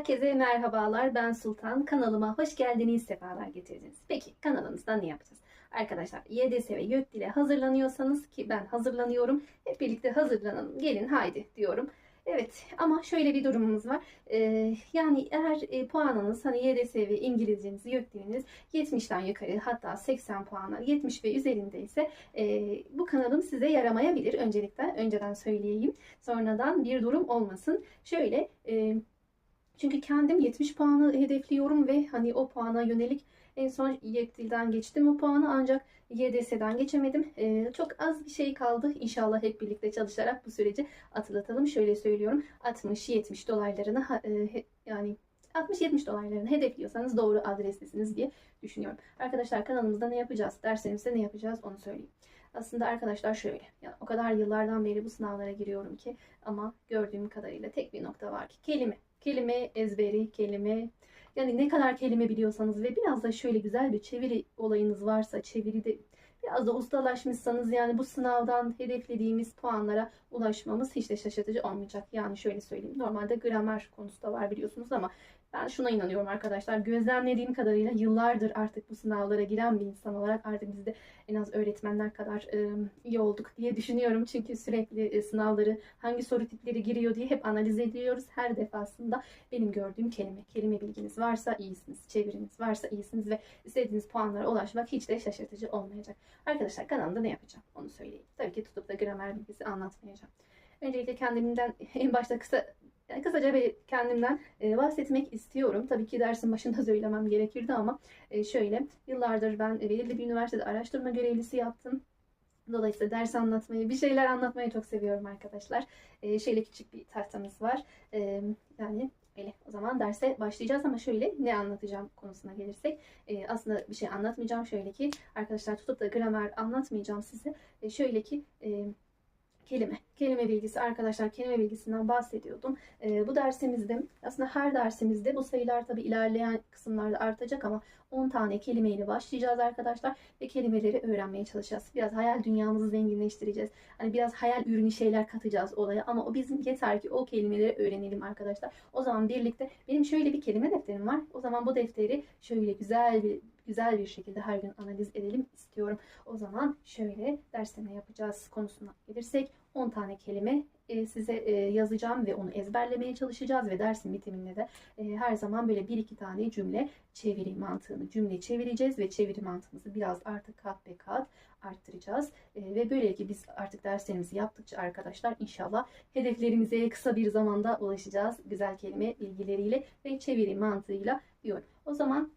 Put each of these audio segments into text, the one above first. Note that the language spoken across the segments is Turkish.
Herkese merhabalar. Ben Sultan. Kanalıma hoş geldiniz, sefalar getirdiniz. Peki kanalımızda ne yapacağız? Arkadaşlar YDS ve YÖK dile hazırlanıyorsanız ki ben hazırlanıyorum. Hep birlikte hazırlanalım. Gelin haydi diyorum. Evet ama şöyle bir durumumuz var. Ee, yani eğer e, puanınız hani YDS ve İngilizceniz, YÖK diliniz 70'ten yukarı hatta 80 puanlar 70 ve üzerindeyse e, bu kanalım size yaramayabilir. Öncelikle önceden söyleyeyim. Sonradan bir durum olmasın. Şöyle e, çünkü kendim 70 puanı hedefliyorum ve hani o puana yönelik en son YEKDİL'den geçtim o puanı ancak YDS'den geçemedim. Ee, çok az bir şey kaldı. İnşallah hep birlikte çalışarak bu süreci atlatalım. Şöyle söylüyorum 60-70 dolaylarını e, yani 60-70 dolaylarını hedefliyorsanız doğru adrestesiniz diye düşünüyorum. Arkadaşlar kanalımızda ne yapacağız? Derslerimizde ne yapacağız onu söyleyeyim. Aslında arkadaşlar şöyle. Ya o kadar yıllardan beri bu sınavlara giriyorum ki ama gördüğüm kadarıyla tek bir nokta var ki kelime. Kelime ezberi, kelime yani ne kadar kelime biliyorsanız ve biraz da şöyle güzel bir çeviri olayınız varsa çeviride biraz da ustalaşmışsanız yani bu sınavdan hedeflediğimiz puanlara ulaşmamız hiç de şaşırtıcı olmayacak. Yani şöyle söyleyeyim. Normalde gramer konusu da var biliyorsunuz ama ben şuna inanıyorum arkadaşlar. Gözlemlediğim kadarıyla yıllardır artık bu sınavlara giren bir insan olarak artık biz de en az öğretmenler kadar e, iyi olduk diye düşünüyorum. Çünkü sürekli e, sınavları hangi soru tipleri giriyor diye hep analiz ediyoruz. Her defasında benim gördüğüm kelime. Kelime bilginiz varsa iyisiniz. Çeviriniz varsa iyisiniz ve istediğiniz puanlara ulaşmak hiç de şaşırtıcı olmayacak. Arkadaşlar kanalımda ne yapacağım onu söyleyeyim. Tabii ki tutup da gramer bilgisi anlatmayacağım. Öncelikle kendimden en başta kısa yani kısaca bir kendimden e, bahsetmek istiyorum. Tabii ki dersin başında söylemem gerekirdi ama e, şöyle yıllardır ben belirli bir üniversitede araştırma görevlisi yaptım. Dolayısıyla ders anlatmayı, bir şeyler anlatmayı çok seviyorum arkadaşlar. E, şöyle küçük bir tahtamız var. E, yani öyle o zaman derse başlayacağız ama şöyle ne anlatacağım konusuna gelirsek. E, aslında bir şey anlatmayacağım. Şöyle ki arkadaşlar tutup da gramer anlatmayacağım size. E, şöyle ki e, kelime. Kelime bilgisi arkadaşlar kelime bilgisinden bahsediyordum. Ee, bu dersimizde aslında her dersimizde bu sayılar tabi ilerleyen kısımlarda artacak ama 10 tane kelimeyle başlayacağız arkadaşlar ve kelimeleri öğrenmeye çalışacağız. Biraz hayal dünyamızı zenginleştireceğiz. Hani biraz hayal ürünü şeyler katacağız olaya ama o bizim yeter ki o kelimeleri öğrenelim arkadaşlar. O zaman birlikte benim şöyle bir kelime defterim var. O zaman bu defteri şöyle güzel bir güzel bir şekilde her gün analiz edelim istiyorum. O zaman şöyle derste ne yapacağız konusuna gelirsek 10 tane kelime e, size e, yazacağım ve onu ezberlemeye çalışacağız ve dersin bitiminde de e, her zaman böyle bir iki tane cümle çeviri mantığını cümle çevireceğiz ve çeviri mantığımızı biraz artık kat be kat arttıracağız ve böylelikle biz artık derslerimizi yaptıkça arkadaşlar inşallah hedeflerimize kısa bir zamanda ulaşacağız güzel kelime bilgileriyle ve çeviri mantığıyla diyor. O zaman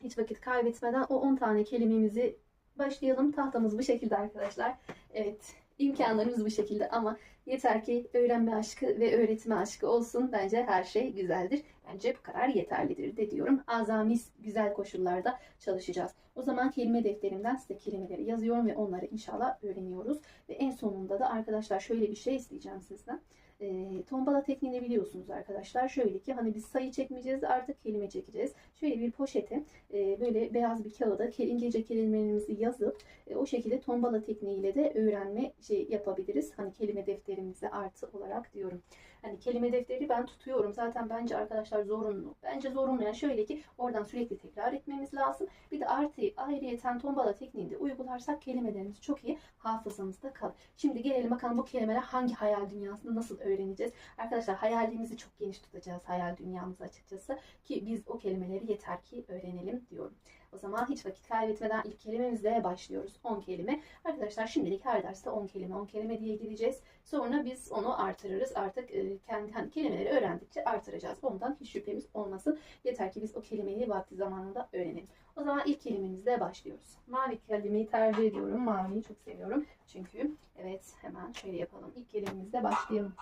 hiç vakit kaybetmeden o 10 tane kelimemizi başlayalım. Tahtamız bu şekilde arkadaşlar. Evet imkanlarımız bu şekilde ama yeter ki öğrenme aşkı ve öğretme aşkı olsun. Bence her şey güzeldir. Bence bu karar yeterlidir de diyorum. Azamiz güzel koşullarda çalışacağız. O zaman kelime defterimden size kelimeleri yazıyorum ve onları inşallah öğreniyoruz. Ve en sonunda da arkadaşlar şöyle bir şey isteyeceğim sizden. E, tombala tekniğini biliyorsunuz arkadaşlar. Şöyle ki hani biz sayı çekmeyeceğiz artık kelime çekeceğiz. Şöyle bir poşete e, böyle beyaz bir kağıda İngilizce kelimelerimizi yazıp e, o şekilde tombala tekniğiyle de öğrenme şey yapabiliriz. Hani kelime defterimize artı olarak diyorum. Hani kelime defteri ben tutuyorum. Zaten bence arkadaşlar zorunlu. Bence zorunlu. Yani şöyle ki oradan sürekli tekrar etmemiz lazım. Bir de artı ayrıyeten tombala tekniğinde uygularsak kelimelerimiz çok iyi hafızamızda kalır. Şimdi gelelim bakalım bu kelimeler hangi hayal dünyasında nasıl öğreneceğiz. Arkadaşlar hayalimizi çok geniş tutacağız hayal dünyamızı açıkçası ki biz o kelimeleri yeter ki öğrenelim diyorum. O zaman hiç vakit kaybetmeden ilk kelimemizle başlıyoruz. 10 kelime. Arkadaşlar şimdilik her derste 10 kelime 10 kelime diye gideceğiz. Sonra biz onu artırırız. Artık e, kendi hani kelimeleri öğrendikçe artıracağız. Ondan hiç şüphemiz olmasın. Yeter ki biz o kelimeyi vakti zamanında öğrenelim. O zaman ilk kelimemizle başlıyoruz. Mavi kelimeyi tercih ediyorum. Maviyi çok seviyorum. Çünkü evet hemen şöyle yapalım. İlk kelimemizle başlayalım.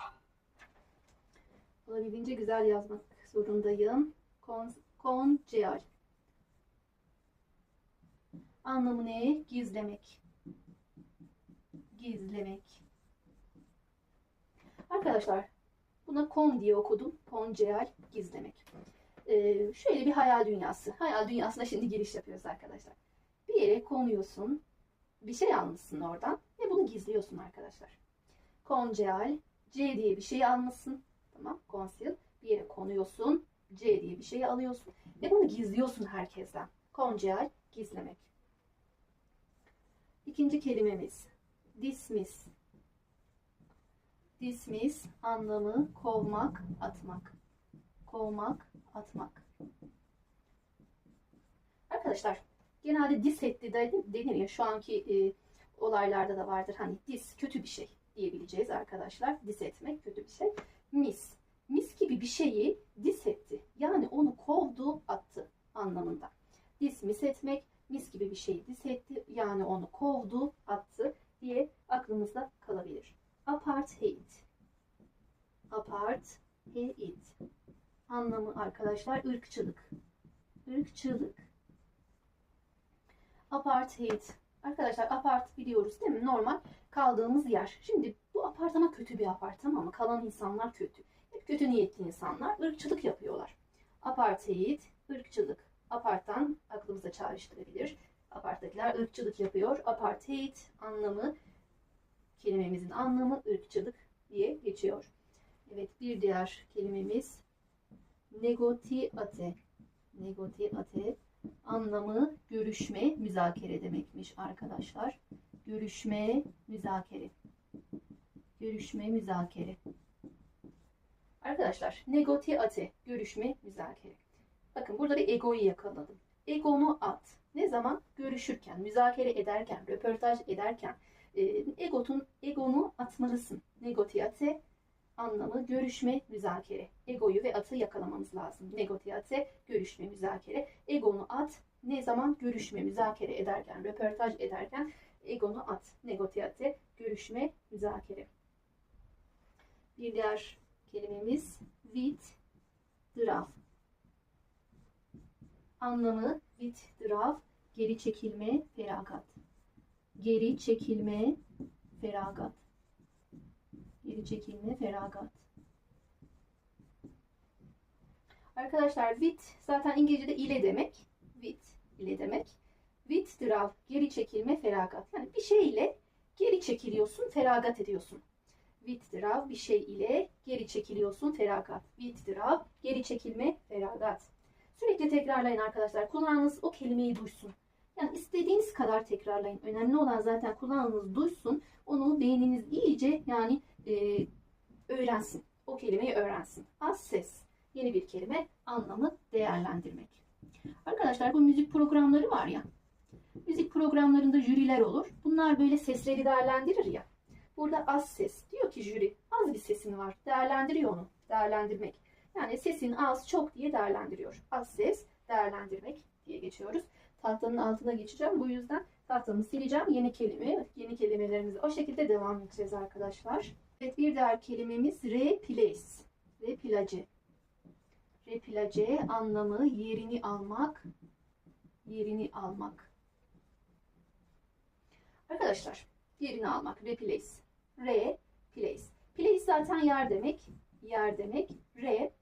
Olabildiğince güzel yazmak zorundayım. Kon, konceal. Anlamı ne? Gizlemek. Gizlemek. Arkadaşlar buna kon diye okudum. Konceal gizlemek. Ee, şöyle bir hayal dünyası. Hayal dünyasına şimdi giriş yapıyoruz arkadaşlar. Bir yere konuyorsun. Bir şey almışsın oradan ve bunu gizliyorsun arkadaşlar. Konceal C diye bir şey almışsın. Tamam. Conceal. Bir yere konuyorsun C diye bir şeyi alıyorsun ve bunu gizliyorsun herkesten. Congeal gizlemek. İkinci kelimemiz dismiss. Dismiss anlamı kovmak, atmak. Kovmak, atmak. Arkadaşlar genelde dis etti de denir ya şu anki e, olaylarda da vardır. Hani dis kötü bir şey diyebileceğiz arkadaşlar. Dis etmek kötü bir şey. Mis. Mis gibi bir şeyi dis etti. Yani onu kovdu, attı anlamında. Dismiss etmek, mis gibi bir şeyi dis etti. Yani onu kovdu, attı diye aklımızda kalabilir. Apartheid. Apartheid. Anlamı arkadaşlar ırkçılık. Irkçılık. Apartheid. Arkadaşlar apart biliyoruz değil mi? Normal kaldığımız yer. Şimdi bu apartman kötü bir apartman ama kalan insanlar kötü. Hep kötü niyetli insanlar ırkçılık yapıyorlar. Apartheid, ırkçılık. Aparttan aklımıza çağrıştırabilir. Aparttakiler ırkçılık yapıyor. Apartheid anlamı, kelimemizin anlamı ırkçılık diye geçiyor. Evet bir diğer kelimemiz negotiate. Negotiate anlamı görüşme, müzakere demekmiş arkadaşlar. Görüşme, müzakere. Görüşme, müzakere. Arkadaşlar, negotiate, görüşme, müzakere. Bakın burada bir egoyu yakaladım. Egonu at. Ne zaman? Görüşürken, müzakere ederken, röportaj ederken e, egotun, egonu atmalısın. Negotiate anlamı görüşme, müzakere. Egoyu ve atı yakalamamız lazım. Negotiate, görüşme, müzakere. Egonu at. Ne zaman? Görüşme, müzakere ederken, röportaj ederken egonu at. Negotiate, görüşme, müzakere. Bir diğer kelimemiz withdraw. Anlamı withdraw, geri çekilme, feragat. Geri çekilme, feragat. Geri çekilme, feragat. Arkadaşlar with zaten İngilizce'de ile demek. With ile demek. Withdraw geri çekilme, feragat. Yani bir şey ile geri çekiliyorsun, feragat ediyorsun. Withdraw bir şey ile geri çekiliyorsun, feragat. Withdraw geri çekilme, feragat. Sürekli tekrarlayın arkadaşlar. Kulağınız o kelimeyi duysun. Yani istediğiniz kadar tekrarlayın. Önemli olan zaten kulağınız duysun. Onu beyniniz iyice yani e, öğrensin. O kelimeyi öğrensin. Az ses. Yeni bir kelime. Anlamı değerlendirmek. Arkadaşlar bu müzik programları var ya. Müzik programlarında jüriler olur. Bunlar böyle sesleri değerlendirir ya. Burada az ses. Diyor ki jüri az bir sesin var. Değerlendiriyor onu. Değerlendirmek. Yani sesin az çok diye değerlendiriyor. Az ses değerlendirmek diye geçiyoruz. Tahtanın altına geçeceğim. Bu yüzden tahtamı sileceğim. Yeni kelime, yeni kelimelerimizi o şekilde devam edeceğiz arkadaşlar. Evet bir diğer kelimemiz replace. Replace. Replace anlamı yerini almak. Yerini almak. Arkadaşlar yerini almak. Replace. Replace. Place zaten yer demek. Yer demek. Re.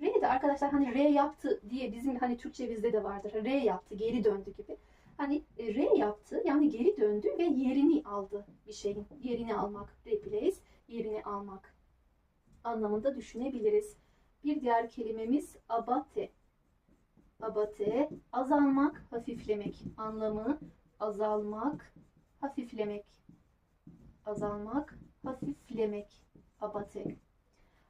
Re de arkadaşlar hani re yaptı diye bizim hani Türkçe bizde de vardır. Re yaptı, geri döndü gibi. Hani e, re yaptı yani geri döndü ve yerini aldı bir şeyin. Yerini almak. Replace, yerini almak anlamında düşünebiliriz. Bir diğer kelimemiz abate. Abate, azalmak, hafiflemek anlamı azalmak, hafiflemek. Azalmak, hafiflemek. Abate.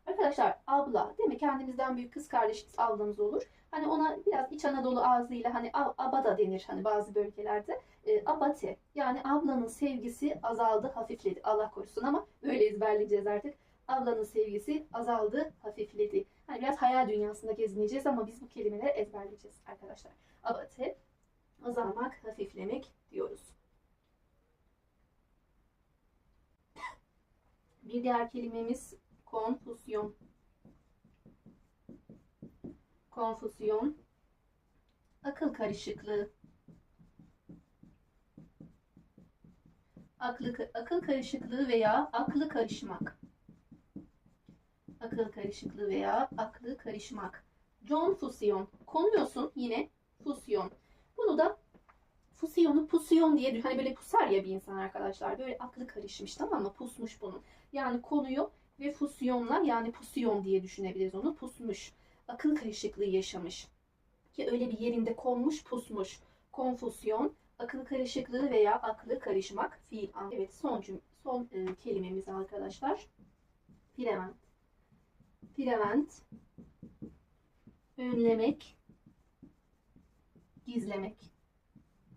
Arkadaşlar abla değil mi? Kendimizden büyük kız kardeşimiz ablamız olur. Hani ona biraz İç Anadolu ağzıyla hani abada denir hani bazı bölgelerde. E, abate yani ablanın sevgisi azaldı, hafifledi. Allah korusun ama böyle ezberleyeceğiz artık. Ablanın sevgisi azaldı, hafifledi. Hani biraz hayal dünyasında gezineceğiz ama biz bu kelimeleri ezberleyeceğiz arkadaşlar. Abate, azalmak, hafiflemek diyoruz. Bir diğer kelimemiz konfusyon. Konfusyon. Akıl karışıklığı. Aklı, akıl karışıklığı veya aklı karışmak. Akıl karışıklığı veya aklı karışmak. John fusyon. Konuyorsun yine fusyon. Bunu da fusiyonu pusiyon diye hani böyle pusar ya bir insan arkadaşlar. Böyle aklı karışmış tamam mı? Pusmuş bunun. Yani konuyu ve fusyonla yani pusiyon diye düşünebiliriz onu. Pusmuş. akıl karışıklığı yaşamış. Ki öyle bir yerinde konmuş pusmuş. Konfusyon, akıl karışıklığı veya aklı karışmak fiil an. Evet son cüm son e, kelimemiz arkadaşlar. Prevent. Prevent. Önlemek. Gizlemek.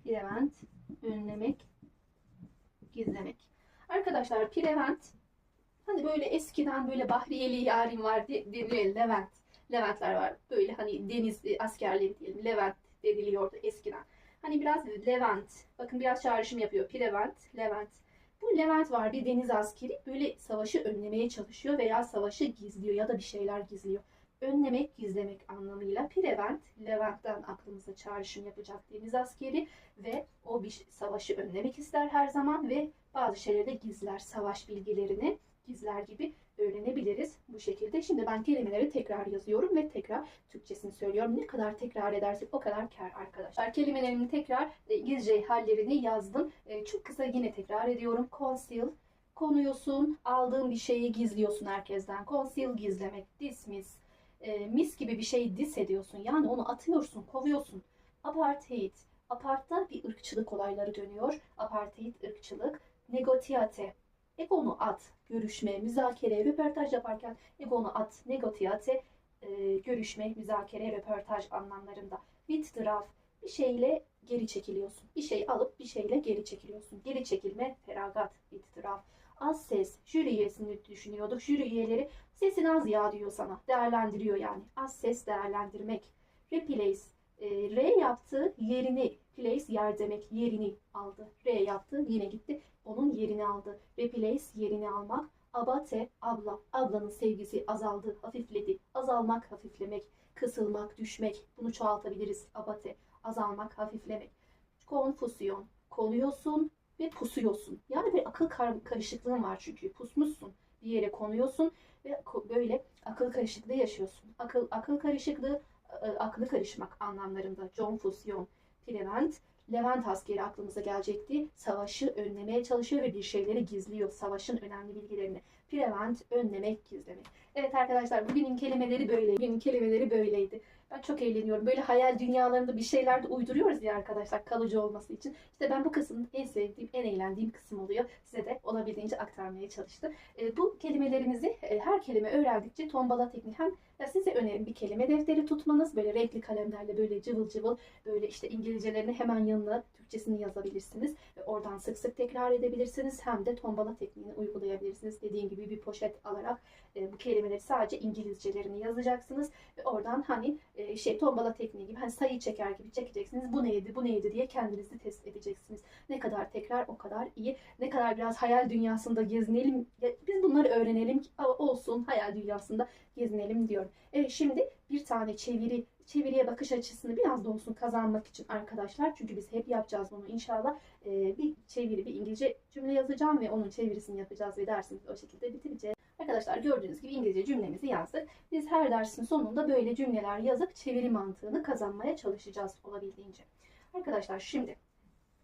Prevent. Önlemek. Gizlemek. Arkadaşlar prevent hani böyle eskiden böyle Bahriyeli yarim var de- deniliyor Levent. Leventler var. Böyle hani deniz e, askerleri diyelim. Levent deniliyordu eskiden. Hani biraz Levent. Bakın biraz çağrışım yapıyor. Prevent, Levent. Bu Levent var bir deniz askeri. Böyle savaşı önlemeye çalışıyor veya savaşı gizliyor ya da bir şeyler gizliyor. Önlemek, gizlemek anlamıyla Prevent, Levent'ten aklımıza çağrışım yapacak deniz askeri ve o bir savaşı önlemek ister her zaman ve bazı şeyleri de gizler, savaş bilgilerini gizler gibi öğrenebiliriz bu şekilde. Şimdi ben kelimeleri tekrar yazıyorum ve tekrar Türkçesini söylüyorum. Ne kadar tekrar edersek o kadar kar arkadaşlar. Kelimelerimin tekrar e, İngilizce hallerini yazdım. E, Çok kısa yine tekrar ediyorum. Conceal, konuyorsun, aldığın bir şeyi gizliyorsun herkesten. Conceal gizlemek, dismiss, e, mis gibi bir şeyi dis ediyorsun. Yani onu atıyorsun, kovuyorsun. Apartheid, apartta bir ırkçılık olayları dönüyor. Apartheid, ırkçılık. Negotiate, egonu at, görüşme, müzakere, röportaj yaparken egonu at, negotiate, e, görüşme, müzakere, röportaj anlamlarında. Withdraw, bir şeyle geri çekiliyorsun. Bir şey alıp bir şeyle geri çekiliyorsun. Geri çekilme, feragat, withdraw. Az ses, jüri üyesini düşünüyorduk. Jüri üyeleri sesin az ya diyor sana. Değerlendiriyor yani. Az ses değerlendirmek. Replace, e, R yaptı yerini, place yer demek yerini aldı. R yaptı yine gitti onun yerini aldı. Replace yerini almak. Abate abla. Ablanın sevgisi azaldı, hafifledi. Azalmak, hafiflemek. Kısılmak, düşmek. Bunu çoğaltabiliriz. Abate. Azalmak, hafiflemek. Konfusyon. Konuyorsun ve pusuyorsun. Yani bir akıl kar- karışıklığın var çünkü. Pusmuşsun. Bir yere konuyorsun ve böyle akıl karışıklığı yaşıyorsun. Akıl akıl karışıklığı, aklı karışmak anlamlarında. Confusyon. Prevent. Levent askeri aklımıza gelecekti. Savaşı önlemeye çalışıyor ve bir şeyleri gizliyor. Savaşın önemli bilgilerini. Prevent, önlemek, gizlemek. Evet arkadaşlar bugünün kelimeleri böyle. Bugünün kelimeleri böyleydi. Ben çok eğleniyorum. Böyle hayal dünyalarında bir şeyler de uyduruyoruz ya arkadaşlar kalıcı olması için. İşte ben bu kısmın en sevdiğim, en eğlendiğim kısım oluyor. Size de olabildiğince aktarmaya çalıştım. E, bu kelimelerimizi e, her kelime öğrendikçe tombala tekniği hem ya size önerim bir kelime defteri tutmanız. Böyle renkli kalemlerle böyle cıvıl cıvıl böyle işte İngilizcelerini hemen yanına Türkçesini yazabilirsiniz. Ve oradan sık sık tekrar edebilirsiniz. Hem de tombala tekniğini uygulayabilirsiniz. Dediğim gibi bir poşet alarak e, bu kelimeleri sadece İngilizcelerini yazacaksınız. Ve oradan hani e, şey tombala tekniği gibi hani sayı çeker gibi çekeceksiniz. Bu neydi, bu neydi diye kendinizi test edeceksiniz. Ne kadar tekrar o kadar iyi. Ne kadar biraz hayal dünyasında gezinelim. Biz bunları öğrenelim ki "Aa, olsun hayal dünyasında gezinelim diyorum. Evet şimdi bir tane çeviri çeviriye bakış açısını biraz da olsun kazanmak için arkadaşlar. Çünkü biz hep yapacağız bunu inşallah. Ee, bir çeviri, bir İngilizce cümle yazacağım ve onun çevirisini yapacağız ve dersimizi o şekilde bitireceğiz. Arkadaşlar gördüğünüz gibi İngilizce cümlemizi yazdık. Biz her dersin sonunda böyle cümleler yazıp çeviri mantığını kazanmaya çalışacağız olabildiğince. Arkadaşlar şimdi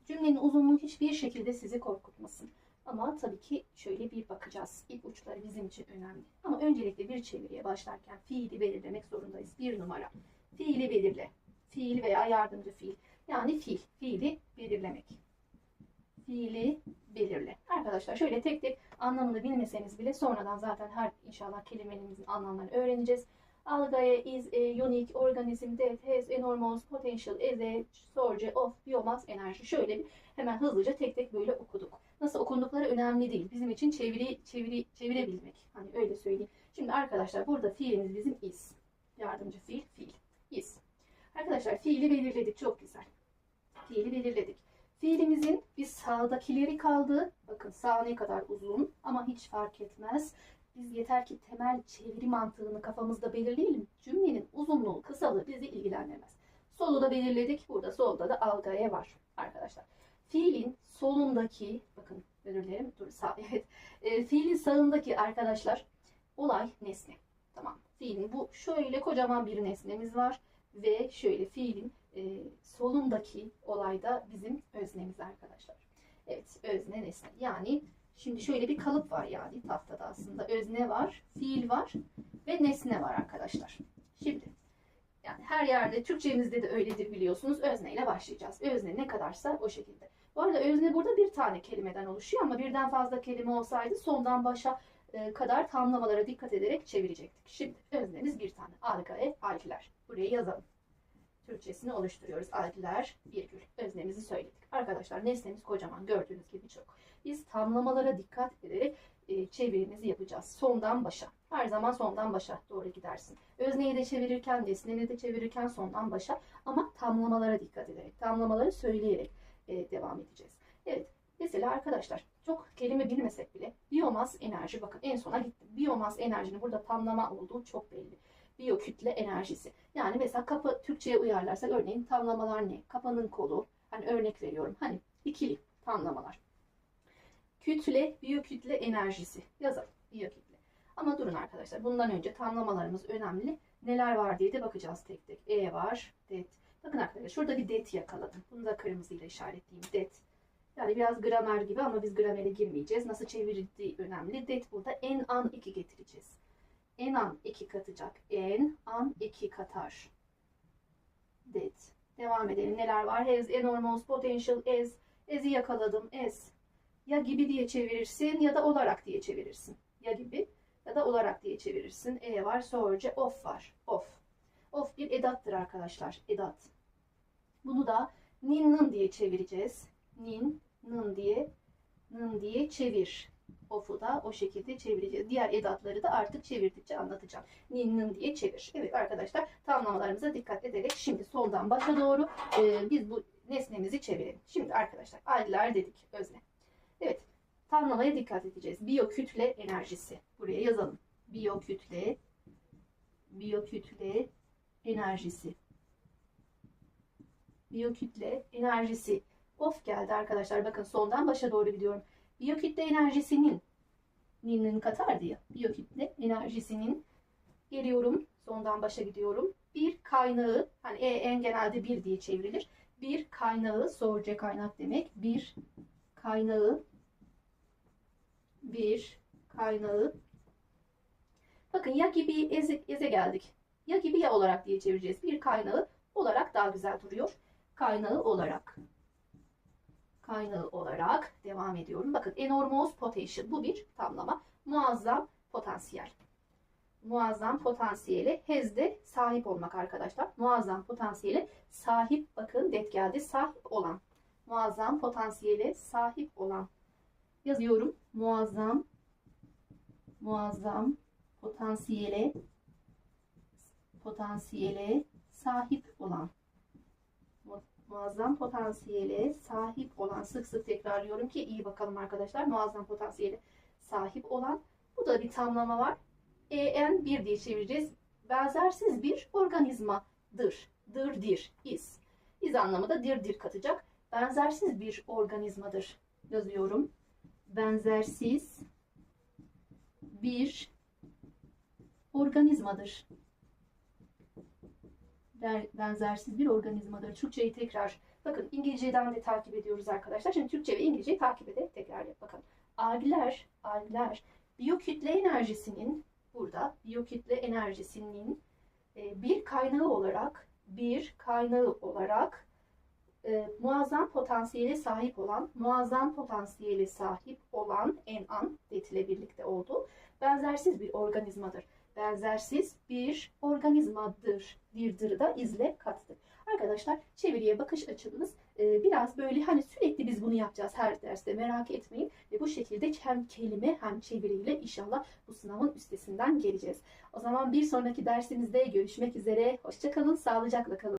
cümlenin uzunluğu hiçbir şekilde sizi korkutmasın. Ama tabii ki şöyle bir bakacağız. İp uçları bizim için önemli. Ama öncelikle bir çeviriye başlarken fiili belirlemek zorundayız. Bir numara. Fiili belirle. Fiil veya yardımcı fiil. Yani fiil. Fiili belirlemek. Fiili belirle. Arkadaşlar şöyle tek tek anlamını bilmeseniz bile sonradan zaten her inşallah kelimelerimizin anlamlarını öğreneceğiz. Algae is a unique organism that has enormous potential as a source of biomass enerji. Şöyle bir hemen hızlıca tek tek böyle okuduk. Nasıl okundukları önemli değil. Bizim için çeviri, çeviri, çevirebilmek. Hani öyle söyleyeyim. Şimdi arkadaşlar burada fiilimiz bizim is. Yardımcı fiil, fiil. Is. Arkadaşlar fiili belirledik. Çok güzel. Fiili belirledik. Fiilimizin bir sağdakileri kaldı. Bakın sağ ne kadar uzun ama hiç fark etmez. Biz yeter ki temel çeviri mantığını kafamızda belirleyelim. Cümlenin uzunluğu, kısalığı bizi ilgilendirmez. Solu da belirledik. Burada solda da algaye var arkadaşlar. Fiilin solundaki, bakın özür dilerim, dur sağ, evet. E, fiilin sağındaki arkadaşlar olay nesne. Tamam. Fiilin bu şöyle kocaman bir nesnemiz var ve şöyle fiilin e, solundaki olayda bizim öznemiz arkadaşlar. Evet, özne nesne. Yani şimdi şöyle bir kalıp var yani tahtada aslında. Özne var, fiil var ve nesne var arkadaşlar. Şimdi yani her yerde Türkçemizde de öyledir biliyorsunuz. Özneyle başlayacağız. Özne ne kadarsa o şekilde. Bu arada özne burada bir tane kelimeden oluşuyor ama birden fazla kelime olsaydı sondan başa e, kadar tamlamalara dikkat ederek çevirecektik. Şimdi öznemiz bir tane. Arka ve alkiler. Buraya yazalım. Türkçesini oluşturuyoruz. Alkiler, virgül. Öznemizi söyledik. Arkadaşlar nesnemiz kocaman. Gördüğünüz gibi çok. Biz tamlamalara dikkat ederek e, çevirimizi yapacağız. Sondan başa. Her zaman sondan başa doğru gidersin. Özneyi de çevirirken, nesneni de çevirirken sondan başa. Ama tamlamalara dikkat ederek, tamlamaları söyleyerek e, devam edeceğiz. Evet. Mesela arkadaşlar çok kelime bilmesek bile biyomas enerji bakın en sona gittim. Biyomas enerjinin burada tamlama olduğu çok belli. Biyokütle enerjisi. Yani mesela kapı Türkçe'ye uyarlarsak örneğin tamlamalar ne? Kapanın kolu. Hani örnek veriyorum. Hani ikili tamlamalar. Kütle, biyokütle enerjisi. Yazalım. Biyokütle. Ama durun arkadaşlar. Bundan önce tamlamalarımız önemli. Neler var diye de bakacağız tek tek. E var. Det. Bakın arkadaşlar şurada bir det yakaladım. Bunu da kırmızıyla işaretleyeyim. Det. Yani biraz gramer gibi ama biz gramere girmeyeceğiz. Nasıl çevirildiği önemli. Det burada en an 2 getireceğiz. En an 2 katacak. En an 2 katar. Det. Devam edelim. Neler var? Has enormous potential as. As'i yakaladım. As. Ya gibi diye çevirirsin ya da olarak diye çevirirsin. Ya gibi ya da olarak diye çevirirsin. E var. Sonracı of var. Of. Of bir edattır arkadaşlar. Edat. Bunu da nin nın diye çevireceğiz. Nin nın diye nın diye çevir. Of'u da o şekilde çevireceğiz. Diğer edatları da artık çevirdikçe anlatacağım. Nin diye çevir. Evet arkadaşlar tamlamalarımıza dikkat ederek şimdi soldan başa doğru e, biz bu nesnemizi çevirelim. Şimdi arkadaşlar aylar dedik özne. Evet tamlamaya dikkat edeceğiz. Biyokütle enerjisi. Buraya yazalım. Biyokütle biyokütle enerjisi. Biyokütle enerjisi. Of geldi arkadaşlar. Bakın sondan başa doğru gidiyorum. Biyokütle enerjisinin ninin katar diye. Biyokütle enerjisinin geliyorum. Sondan başa gidiyorum. Bir kaynağı hani e, en genelde bir diye çevrilir. Bir kaynağı soğuca kaynak demek. Bir kaynağı bir kaynağı Bakın ya gibi eze, eze geldik. Ya gibi ya olarak diye çevireceğiz. Bir kaynağı olarak daha güzel duruyor. Kaynağı olarak. Kaynağı olarak devam ediyorum. Bakın enormous potential. Bu bir tamlama. Muazzam potansiyel. Muazzam potansiyeli HES'de sahip olmak arkadaşlar. Muazzam potansiyeli sahip bakın det geldi. Sahip olan. Muazzam potansiyeli sahip olan. Yazıyorum. Muazzam muazzam potansiyele potansiyele sahip olan muazzam potansiyele sahip olan sık sık tekrarlıyorum ki iyi bakalım arkadaşlar muazzam potansiyele sahip olan. Bu da bir tamlama var. En bir diye çevireceğiz. Benzersiz bir organizmadır. Dır dir is. İs anlamı da dir dir katacak. Benzersiz bir organizmadır yazıyorum. Benzersiz bir organizmadır. Benzersiz bir organizmadır. Türkçeyi tekrar bakın İngilizceden de takip ediyoruz arkadaşlar. Şimdi Türkçe ve İngilizceyi takip ederek tekrar yap bakalım. Algiler, algiler biyokütle enerjisinin burada biyokütle enerjisinin e, bir kaynağı olarak bir kaynağı olarak e, muazzam potansiyele sahip olan, muazzam potansiyele sahip olan en an ile birlikte olduğu benzersiz bir organizmadır benzersiz bir organizmadır. Dirdir da izle kattık. Arkadaşlar çeviriye bakış açımız e, biraz böyle hani sürekli biz bunu yapacağız her derste merak etmeyin. Ve bu şekilde hem kelime hem çeviriyle inşallah bu sınavın üstesinden geleceğiz. O zaman bir sonraki dersimizde görüşmek üzere. Hoşçakalın, sağlıcakla kalın.